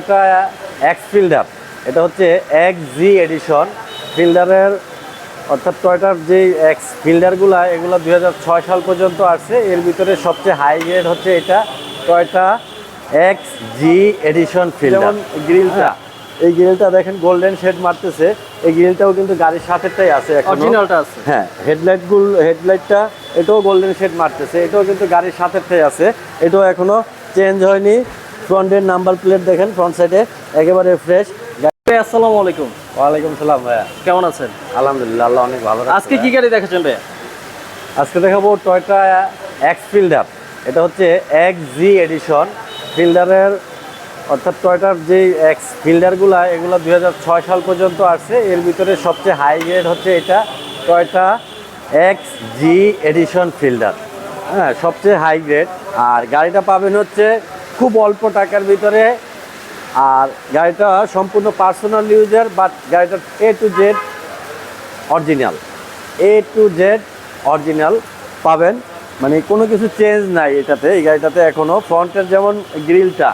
একটা x fielder এটা হচ্ছে এক্স জি এডিশন ফিল্ডারের অর্থাৎ টয়টার যে এক্স ফিল্ডারগুলো এগুলো দুই হাজার ছয় সাল পর্যন্ত আসছে এর ভিতরে সবচেয়ে হাই গ্রেড হচ্ছে এটা। Toyota X G edition Fielder গ্রিলটা এই গ্রিলটা দেখেন গোল্ডেন শেড মারতেছে। এই গ্রিলটাও কিন্তু গাড়ির সাথেটাই আছে অরিজিনালটা আছে। হ্যাঁ হেডলাইটগুলো হেডলাইটটা এটাও গোল্ডেন শেড মারতেছে। এটাও কিন্তু গাড়ির সাথেটাই আছে। এটাও এখনও চেঞ্জ হয়নি। ফ্রন্টের নাম্বার প্লেট দেখেন ফ্রন্ট সাইডে একেবারে ফ্রেশ ভাই আসসালামু আলাইকুম। ওয়ালাইকুম সালাম ভাইয়া। কেমন আছেন? আলহামদুলিল্লাহ আল্লাহ অনেক ভালো আজকে কি গাড়ি দেখাচ্ছেন ভাই আজকে দেখাবো টয়টা এক্স ফিল্ডার এটা হচ্ছে এক্স জি এডিশন ফিল্ডারের অর্থাৎ টয়টার যে এক্স ফিল্ডারগুলো এগুলো দু হাজার ছয় সাল পর্যন্ত আসছে এর ভিতরে সবচেয়ে হাই গ্রেড হচ্ছে এটা Toyota X G edition Fielder হ্যাঁ সবচেয়ে হাই গ্রেড আর গাড়িটা পাবেন হচ্ছে খুব অল্প টাকার ভিতরে। আর গাড়িটা সম্পূর্ণ পার্সোনাল ইউজার বাট গাড়িটা A to Z original A to Z original পাবেন। মানে কোনো কিছু চেঞ্জ নাই এটাতে। এই গাড়িটাতে এখনও ফ্রন্টের যেমন গ্রিলটা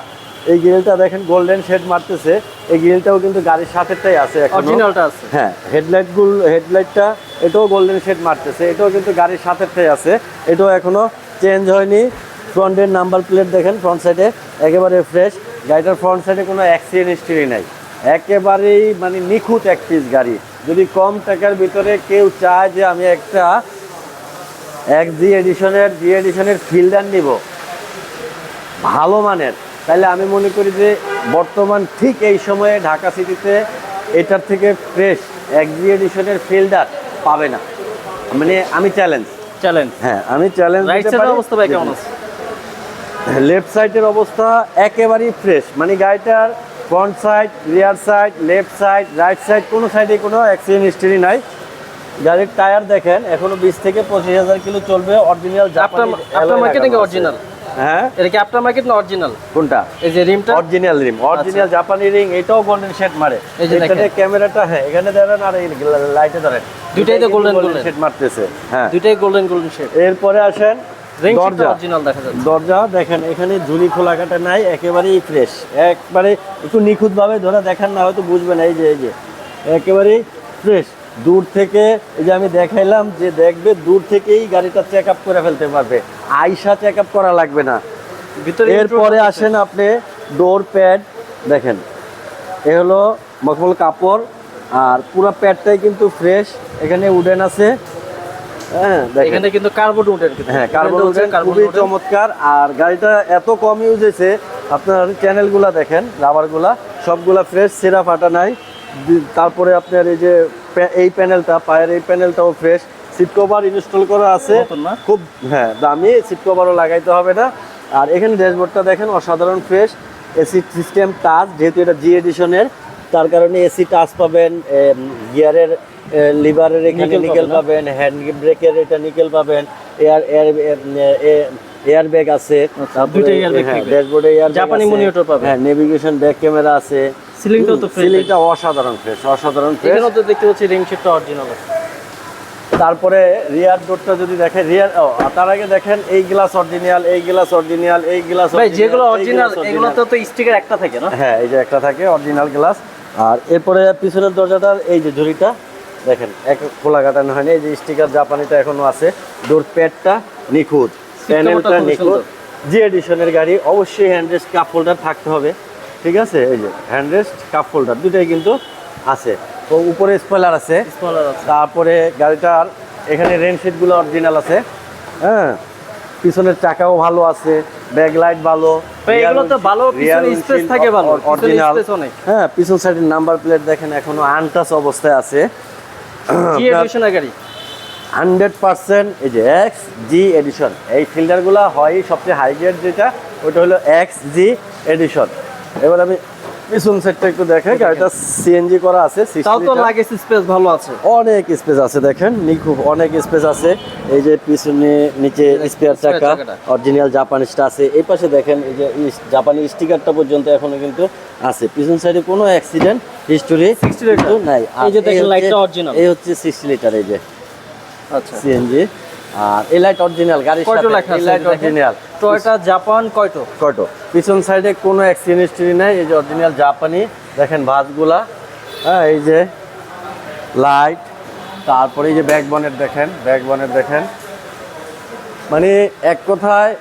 এই গ্রিলটা দেখেন গোল্ডেন শেড মারতেছে। এই গ্রিলটাও কিন্তু গাড়ির সাথেটাই আছে অরিজিনালটা আছে। হ্যাঁ হেডলাইটগুলো হেডলাইটটা এটাও গোল্ডেন শেড মারতেছে। এটাও কিন্তু গাড়ির সাথেটাই আছে। এটাও এখনও চেঞ্জ হয়নি। ফ্রন্টের নাম্বার প্লেট দেখেন ফ্রন্ট সাইডে একেবারে ফ্রেশ গাড়িটার ফ্রন্ট সাইডে কোনো অ্যাক্সিডেন্ট হিস্ট্রি নাই। একেবারেই মানে নিখুঁত এক পিস গাড়ি। যদি কম টাকার ভিতরে কেউ চায় যে আমি একটা এক জি এডিশনের জি এডিশনের ফিল্ডার নিব ভালো মানের তাহলে আমি মনে করি যে বর্তমান ঠিক এই সময়ে ঢাকা সিটিতে এটার থেকে ফ্রেশ এক জি এডিশনের ফিল্ডার পাবে না। মানে আমি চ্যালেঞ্জ চ্যালেঞ্জ হ্যাঁ আমি চ্যালেঞ্জ অবস্থা ভাই কেমন আছে? লেফট সাইডের অবস্থা একেবারেই ফ্রেশ মানে গাড়িটার front side rear side left side right side কোনো সাইডে কোনো অ্যাক্সিডেন্ট হিস্টরি নাই। গাড়ির টায়ার দেখেন এখনও বিশ থেকে পঁচিশ হাজার কিলো চলবে। অরিজিনাল অরিজিনাল হ্যাঁ? এটা কি আপনার মার্কেট না অরিজিনাল কোনটা? এই যে রিমটা অরিজিনাল রিম অরিজিনাল জাপানি রিং এটাও গোল্ডেন শেড মারে। ক্যামেরাটা হ্যাঁ এখানে ধরেন আর এই লাইটে ধরেন। দুইটাই তো। শেড মারতেছে হ্যাঁ। দুইটাই গোল্ডেন গোল্ডেন শেড এরপরে আসেন দরজা। দেখেন এখানে ঝুলি খোলা কাটা নাই একেবারেই ফ্রেশ একবারে একটু নিখুঁতভাবে ধরে দেখেন না হয়তো বুঝবেন এই যে এই যে। একেবারেই ফ্রেশ দূর থেকে এই যে আমি দেখাইলাম যে দেখবে দূর থেকেই গাড়িটা চেক আপ করে ফেলতে পারবে। আইসা চেক আপ করা লাগবে না। ভিতরে এরপরে আসেন আপনি ডোর প্যাড দেখেন। এ হলো মখমল কাপড় আর পুরো প্যাডটাই কিন্তু ফ্রেশ এখানে উডেন আছে। হ্যাঁ এখানে কিন্তু কার্বন উডেন হ্যাঁ কার্বন কার্বন খুবই চমৎকার। আর গাড়িটা এত কম ইউজ হয়েছে আপনার চ্যানেলগুলা দেখেন রাবারগুলা সবগুলা ফ্রেশ সেরা ফাটা নাই। তারপরে আপনার এই যে এই প্যানেলটা পায়ের এই প্যানেলটাও ফ্রেশ সিট কভার ইনস্টল করা আছে? খুব হ্যাঁ দামি সিট কভারও লাগাইতে হবে না। আর এখানে ড্যাশবোর্ডটা দেখেন অসাধারণ ফ্রেশ এসি সিস্টেম টাচ যেহেতু এটা জি এডিশনের তার কারণে এসি টাচ পাবেন গিয়ারের লিভারের এখানে নিকেল পাবেন, হ্যান্ড ব্রেকের এটা নিকেল পাবেন এয়ার এয়ার এয়ার ব্যাগ আছে আচ্ছা, থাকবে। ড্যাশবোর্ডে এয়ার জাপানি monitor পাবেন। হ্যাঁ নেভিগেশন ব্যাক ক্যামেরা আছে। সিলিংটাও তো সিলিংটা অসাধারণ ফ্রেশ অসাধারণ ফ্রেশ এখানেও তো দেখতে পাচ্ছি রিং শেডটা অরিজিনাল আছে। তারপরে রিয়ার ডোরটা যদি দেখেন রিয়ার তার আগে দেখেন এই গ্লাস অরিজিনাল এই গ্লাস অরিজিনাল এই গ্লাস ভাই যেগুলো অরিজিনাল এগুলোতে তো স্টিকার একটা থাকে না? হ্যাঁ এই যে একটা থাকে অরিজিনাল গ্লাস আর এরপরে পিছনের দরজাটার এই যে ঝুড়িটা দেখেন এক খোলা কাটানো হয়নি এই যে স্টিকার জাপানিটা এখনও আছে। ডোর প্যাডটা নিখুঁত প্যানেলটা নিখুঁত। জি এডিশনের গাড়ি অবশ্যই হ্যান্ডরেস্ট কাপ হোল্ডার থাকতে হবে ঠিক আছে? এই যে হ্যান্ডরেস্ট কাপ হোল্ডার দুটাই কিন্তু আছে। তো উপরে স্পয়লার আছে। তারপরে গাড়িটার এখানে রেনগুলো অরিজিনাল আছে। হ্যাঁ পিছনের চাকাও ভালো আছে ব্যাক লাইট ভালো এগুলো তো ভালো, পিছনে space থাকে ভালো, অরিজিনাল। হ্যাঁ পিছন সাইডের নাম্বার প্লেট দেখেন এখনও আনটাচ অবস্থায় আছে। জি এডিশনের গাড়ি। হান্ড্রেড পার্সেন্ট এই যে এক্স জি এডিশন এই ফিল্টারগুলো হয় সবচেয়ে হাই গ্রেড যেটা ওটা হলো এক্স জি এডিশন এবার আমি পিছন সাইডটা একটু দেখে গাড়িটা সিএনজি করা আছে তাও তো লাগে স্পেস ভালো আছে। অনেক স্পেস আছে দেখেন নিখুব অনেক স্পেস আছে। এই যে পিছনে নিচে স্পেয়ার চাকা। অরিজিনাল জাপানিজটা আছে। এই পাশে দেখেন এই যে জাপানি স্টিকারটা পর্যন্ত এখনও কিন্তু আছে। পিছন সাইডে কোনো অ্যাক্সিডেন্ট হিস্টোরি 60 লিটার? নাই। এই যে দেখেন লাইটটা original। এই হচ্ছে সিক্সটি লিটার এই যে। আচ্ছা। সিএনজি আর এই লাইট অরিজিনাল গাড়ির কয়টো সাথে এই লাইট অরিজিনাল টয়টা জাপান কয়টো? কয়টো? পিছন সাইডে কোনো অ্যাক্সিডেন্ট হিস্ট্রি নাই। এই যে অরিজিনাল জাপানি দেখেন ভাঁজগুলা হ্যাঁ এই যে লাইট তারপরে এই যে ব্যাক বনেট দেখেন। ব্যাক বনেট দেখেন। মানে এক কথায়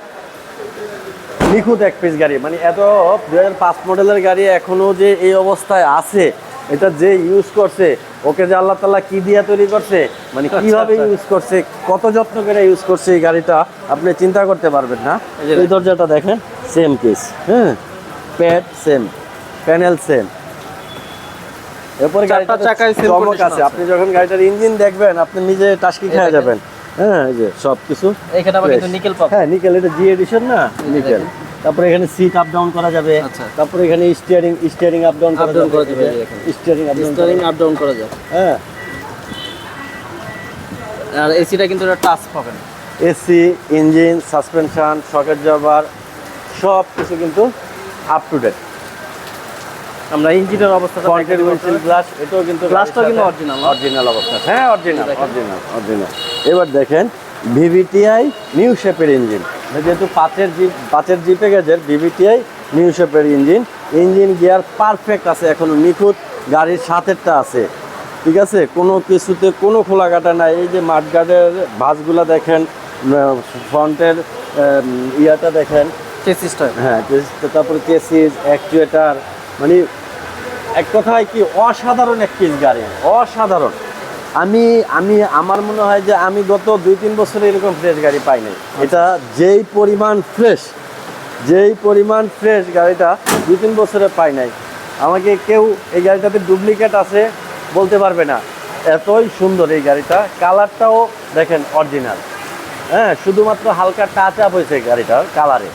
নিখুঁত এক পিস গাড়ি। মানে এত দু মডেলের গাড়ি এখনও যে এই অবস্থায় আছে এটা যে ইউজ করছে ওকে যে আল্লাহ তাল্লাহ কি দিয়া তৈরি করছে মানে কীভাবে আচ্ছা। ইউজ করছে কত যত্ন করে ইউজ করছে এই গাড়িটা আপনি চিন্তা করতে পারবেন না। এই দরজাটা দেখেন সেম কেস হ্যাঁ? প্যাড সেম প্যানেল সেম এরপরে গাড়িটা চমক আছে। আপনি যখন গাড়িটার ইঞ্জিন দেখবেন আপনি নিজে টাস্কি খেয়ে যাবেন। হ্যাঁ এই যে সব কিছু এখানে আবার কিন্তু নিকেল পাবো হ্যাঁ নিকেল এটা জি এডিশন না? নিকেল তারপরে এখানে সিট আপ ডাউন করা যাবে। আচ্ছা। তারপরে এখানে স্টিয়ারিং স্টিয়ারিং আপ ডাউন করা যাবে। যাবে, steering up down steering up down করা যায় হ্যাঁ। আর এসিটা কিন্তু টাচ পাবেন এসি ইঞ্জিন সাসপেনশন সকেট জারবার সব কিছু কিন্তু আপ টু ডেট আমরা ইঞ্জিনের অবস্থাটা ফ্রন্টের উইন্ডশিল গ্লাস এটাও কিন্তু গ্লাসটাও কিন্তু না? অরিজিনাল অবস্থা। হ্যাঁ অরিজিনাল অরিজিনাল অরিজিনাল এবার দেখেন ভিভিটিআই নিউ শেপের ইঞ্জিন যেহেতু পাঁচের জিপ পাঁচের জিপে প্যাকেজের ভিভিটিআই নিউ শেপের ইঞ্জিন ইঞ্জিন গিয়ার পারফেক্ট আছে এখনও নিখুঁত গাড়ির সাথেরটা আছে। ঠিক আছে? কোনো কিছুতে কোনো খোলা কাটা নাই। এই যে মাঠগার্ডের ভাঁজগুলা দেখেন ফ্রন্টের ইয়াটা দেখেন। চেসিসটা হ্যাঁ তারপরে চেসিস অ্যাকচুয়েটার মানে এক কথায় কি অসাধারণ একটি গাড়ি। অসাধারণ। আমি আমি আমার মনে হয় যে আমি গত দুই তিন বছরে এরকম ফ্রেশ গাড়ি পাই নাই। এটা যেই পরিমাণ ফ্রেশ যেই পরিমাণ ফ্রেশ গাড়িটা দুই তিন বছরে পাই নাই। আমাকে কেউ এই গাড়িটাতে ডুপ্লিকেট আছে বলতে পারবে না। এতই সুন্দর এই গাড়িটা কালারটাও দেখেন অরিজিনাল হ্যাঁ শুধুমাত্র হালকা টাচ আপ হয়েছে গাড়িটার কালারে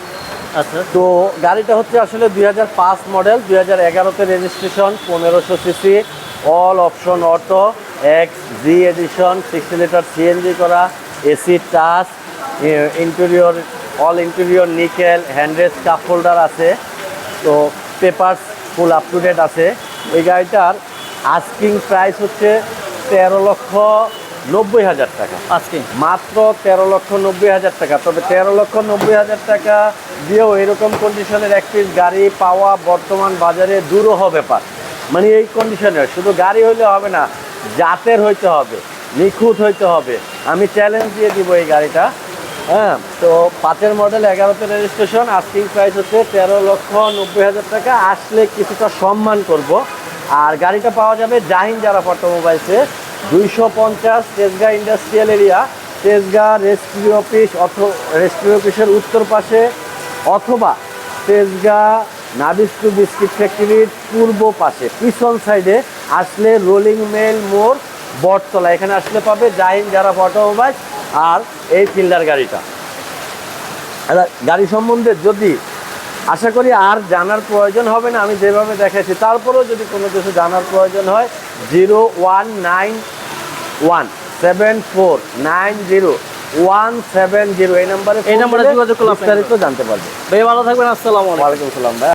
আচ্ছা। তো গাড়িটা হচ্ছে আসলে দুই হাজার পাঁচ মডেল দুই হাজার এগারোতে রেজিস্ট্রেশন পনেরোশো CC all option auto X G edition sixty litre CNG করা AC touch interior all interior nickel handrest cup holder আছে তো papers full up to date আছে। এই গাড়িটার আস্কিং প্রাইস হচ্ছে তেরো লক্ষ নব্বই হাজার টাকা। আজকে মাত্র তেরো লক্ষ নব্বই হাজার টাকা। তবে তেরো লক্ষ নব্বই হাজার টাকা দিয়েও এরকম কন্ডিশনের এক পিস গাড়ি পাওয়া বর্তমান বাজারে দূরহ ব্যাপার। মানে এই কন্ডিশনের শুধু গাড়ি হইলে হবে না, জাতের হইতে হবে, নিখুঁত হইতে হবে। আমি চ্যালেঞ্জ দিয়ে দিব এই গাড়িটা। হ্যাঁ তো পাঁচের মডেল এগারোতে রেজিস্ট্রেশন আস্কিং প্রাইস হচ্ছে তেরো লক্ষ নব্বই হাজার টাকা। আসলে কিছুটা সম্মান করব। আর গাড়িটা পাওয়া যাবে জাহিন যারা অটোমোবাইলসে, দুইশো পঞ্চাশ তেজগাঁ ইন্ডাস্ট্রিয়াল এরিয়া তেজগাঁ রেস্ট্রি অফিস অথ রেস্ট্রি অফিসের উত্তর পাশে, অথবা তেজগাঁ নাবিস্টু বিস্কিট ফ্যাক্টরির পূর্ব পাশে পিছন সাইডে আসলে রোলিং মেল মোড় বটতলা। এখানে আসলে পাবে জাহিন যারা অটোমোবাইল আর এই ফিল্ডার গাড়িটা। আচ্ছা, গাড়ি সম্বন্ধে যদি আশা করি আর জানার প্রয়োজন হবে না আমি যেভাবে দেখাচ্ছি তারপরেও যদি কোনো কিছু জানার প্রয়োজন হয় zero one nine one seven four nine zero one seven zero এই নাম্বারে এই নাম্বারে যোগাযোগ করলে বিস্তারিত জানতে পারবে ভাই ভালো থাকবেন আসসালামু আলাইকুম। ওয়ালাইকুম সালাম ভাই।